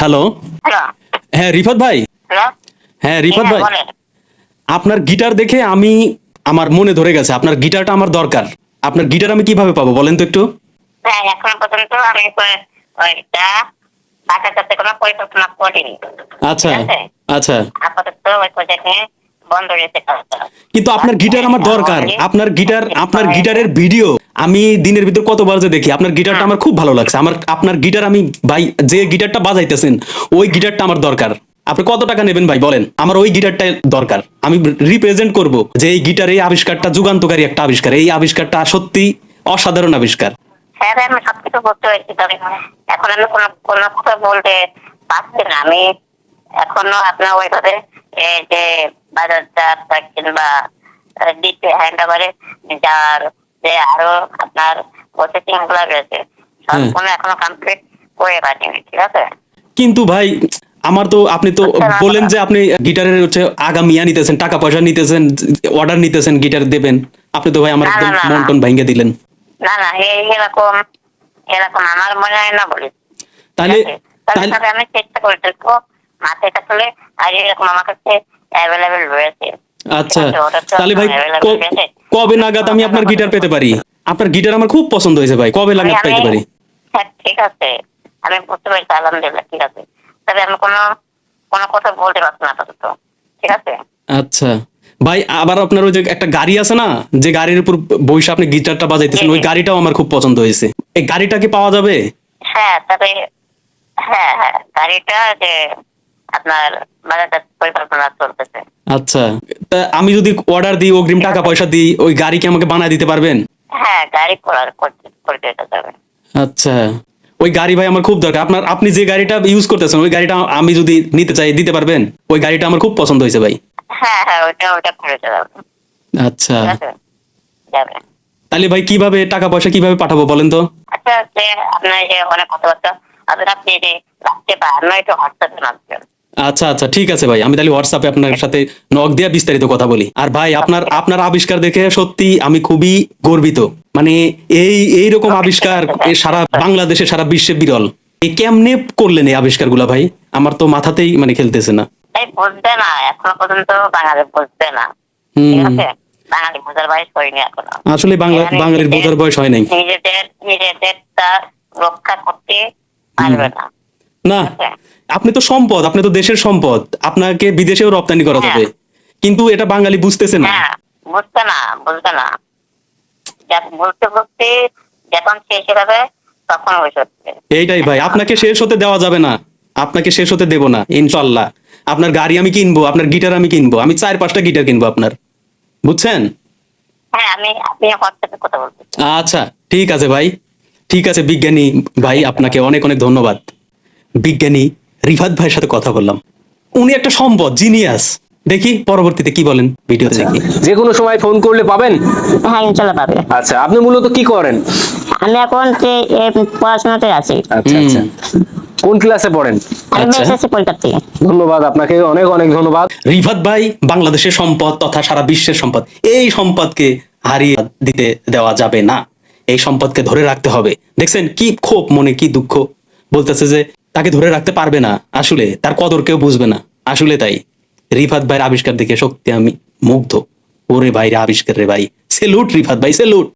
Hello? Hello হ্যাঁ রিফাত ভাই? হ্যাঁ। রিফাত হ্যাঁ, ভাই। আপনার গিটার দেখে আমি আমার মনে ধরে গেছে আপনার গিটারটা আমার দরকার। আপনার গিটার আমি কীভাবে পাবো বলেন তো একটু? হ্যাঁ আচ্ছা আচ্ছা। আপাতত ওই প্রজেক্ট বন্ধ কিন্তু আপনার গিটার আমার দরকার। আপনার গিটার আপনার গিটারের ভিডিও আমি দিনের ভিতর কতবার যে দেখি আপনার গিটারটা আমার খুব ভালো লাগছে। আমার আপনার গিটার আমি ভাই যে গিটারটা বাজাইতেছেন ওই গিটারটা আমার দরকার। আপনি কত টাকা নেবেন ভাই বলেন? আমার ওই গিটারটাই দরকার। আমি রিপ্রেজেন্ট করব যে এই গিটার এই আবিষ্কারটা যুগান্তকারী একটা আবিষ্কার। এই আবিষ্কারটা সত্যি অসাধারণ আবিষ্কার। হ্যাঁ ভাই, আমি সবকিছু বুঝতে পেরেছি তবে এখন আমি কোনো কোনো কথা বলতে পারছি না। আমি এখনও আপনার ওইভাবে যে বাজারটা কিংবা দিতে হ্যান্ড ওভারে যার যে আরও আপনার প্রসেসিংগুলো রয়েছে সম্পূর্ণ এখনও কমপ্লিট করে পারিনি ঠিক আছে? কিন্তু ভাই আমার তো আপনি তো বলেন যে আপনি গিটারের হচ্ছে আগামী ইয়া নিতেছেন টাকা পয়সা নিতেছেন অর্ডার নিতেছেন গিটার দেবেন। আপনি তো ভাই আমার একদম মন টন ভাঙ্গে দিলেন। না না এই এরকম এরকম আমার মনে হয় না বলি। তাহলে আমি চেষ্টা করে দেখব। আসলে আর এরকম আমার কাছে অ্যাভেলেবেল রয়েছে। আচ্ছা তাহলে ভাই। কবে নাগাদ আমি আপনার গিটার পেতে পারি? আপনার গিটার আমার খুব পছন্দ হয়েছে ভাই কবে নাগাদ পাইতে পারি? হ্যাঁ ঠিক আছে। আমি বুঝতে পারছি আলহামদুলিল্লাহ ঠিক আছে। তবে আমি কোনো কোনো কথা বলতে পারছি না আপাতত ঠিক আছে? আচ্ছা। ভাই আবার আপনার ওই যে একটা গাড়ি আছে না যে গাড়ির উপর বসে আপনি গিটারটা বাজাইতেছেন ওই গাড়িটাও আমার খুব পছন্দ হয়েছে। এই গাড়িটা কি পাওয়া যাবে? হ্যাঁ তবে হ্যাঁ হ্যাঁ গাড়িটা যে আপনার বাজারটা পরিকল্পনা চলতেছে। আচ্ছা তা আমি যদি অর্ডার দিই অগ্রিম টাকা পয়সা দিই ওই গাড়ি কি আমাকে বানায় দিতে পারবেন? হ্যাঁ গাড়ি করার যাবে আচ্ছা ওই গাড়ি ভাই আমার খুব দরকার। আপনার আপনি যে গাড়িটা ইউজ করতেছেন ওই গাড়িটা আমি যদি নিতে চাই দিতে পারবেন? ওই গাড়িটা আমার খুব পছন্দ হয়েছে ভাই। হ্যাঁ হ্যাঁ করে আচ্ছা। যাবে। তাহলে ভাই কীভাবে টাকা পয়সা কীভাবে পাঠাবো বলেন তো? আচ্ছা আপনার যে অনেক কথাবার্তা আপনি যে রাখতে পারেন না মাধ্যমে আচ্ছা আচ্ছা ঠিক আছে ভাই। আমি তাহলে হোয়াটসঅ্যাপে আপনার সাথে নক দিয়ে বিস্তারিত কথা বলি। আর ভাই আপনার আপনার আবিষ্কার দেখে সত্যি আমি খুবই গর্বিত। মানে এই এইরকম আবিষ্কার এ সারা বাংলাদেশে সারা বিশ্বে বিরল। এই কেমনে করলেন এই আবিষ্কারগুলা ভাই? আমার তো মাথাতেই মানে খেলতেছে না। বুঝবে না এখনও পর্যন্ত বাঙালি বুঝবে না। হুম। ঠিক আছে? বাঙালি বোঝার বয়স হয়নি এখনও। আসলে বাংলা বাঙালির বোঝার বয়স হয় নাই। নিজেদের নিজেদেরটা রক্ষা করতে পারবে না। না আপনি তো সম্পদ আপনি তো দেশের সম্পদ আপনাকে বিদেশেও রপ্তানি করা হ্যাঁ। যাবে। কিন্তু এটা বাঙালি বুঝতেছে না। হ্যাঁ বুঝবে না না। বুঝতে বুঝতে যখন শেষ হবে তখন এইটাই ভাই আপনাকে শেষ হতে দেওয়া যাবে না। আপনাকে শেষ হতে দেব না ইনশাল্লাহ। আপনার গাড়ি আমি কিনবো আপনার গিটার আমি কিনবো আমি চার পাঁচটা গিটার কিনবো আপনার। বুঝছেন? হ্যাঁ আচ্ছা ঠিক আছে ভাই। ঠিক আছে বিজ্ঞানী ভাই আপনাকে অনেক অনেক ধন্যবাদ। বিজ্ঞানী রিফাত ভাইয়ের সাথে কথা বললাম। উনি একটা সম্পদ জিনিয়াস। দেখি পরবর্তীতে কি বলেন ভিডিও দেখি। যে কোনো সময় ফোন করলে পাবেন? হ্যাঁ ইনশাল্লাহ পাবে। আচ্ছা আপনি মূলত কি করেন? আমি এখন যে এ, পড়াশোনাতে আছি। আচ্ছা আচ্ছা। কোন ক্লাসে পড়েন? আমি আচ্ছা। ধন্যবাদ আপনাকে অনেক অনেক ধন্যবাদ। রিফাত ভাই বাংলাদেশের সম্পদ তথা সারা বিশ্বের সম্পদ এই সম্পদকে হারিয়ে দিতে দেওয়া যাবে না। এই সম্পদকে ধরে রাখতে হবে। দেখছেন কি ক্ষোভ মনে কি দুঃখ। বলতেছে যে তাকে ধরে রাখতে পারবে না। আসলে তার কদর কেউ বুঝবে না। আসলে তাই। রিফাত ভাইয়ের আবিষ্কার দেখে সত্যি আমি মুগ্ধ। ওরে ভাই রে আবিষ্কার রে ভাই। সেলুট রিফাত ভাই, সেলুট।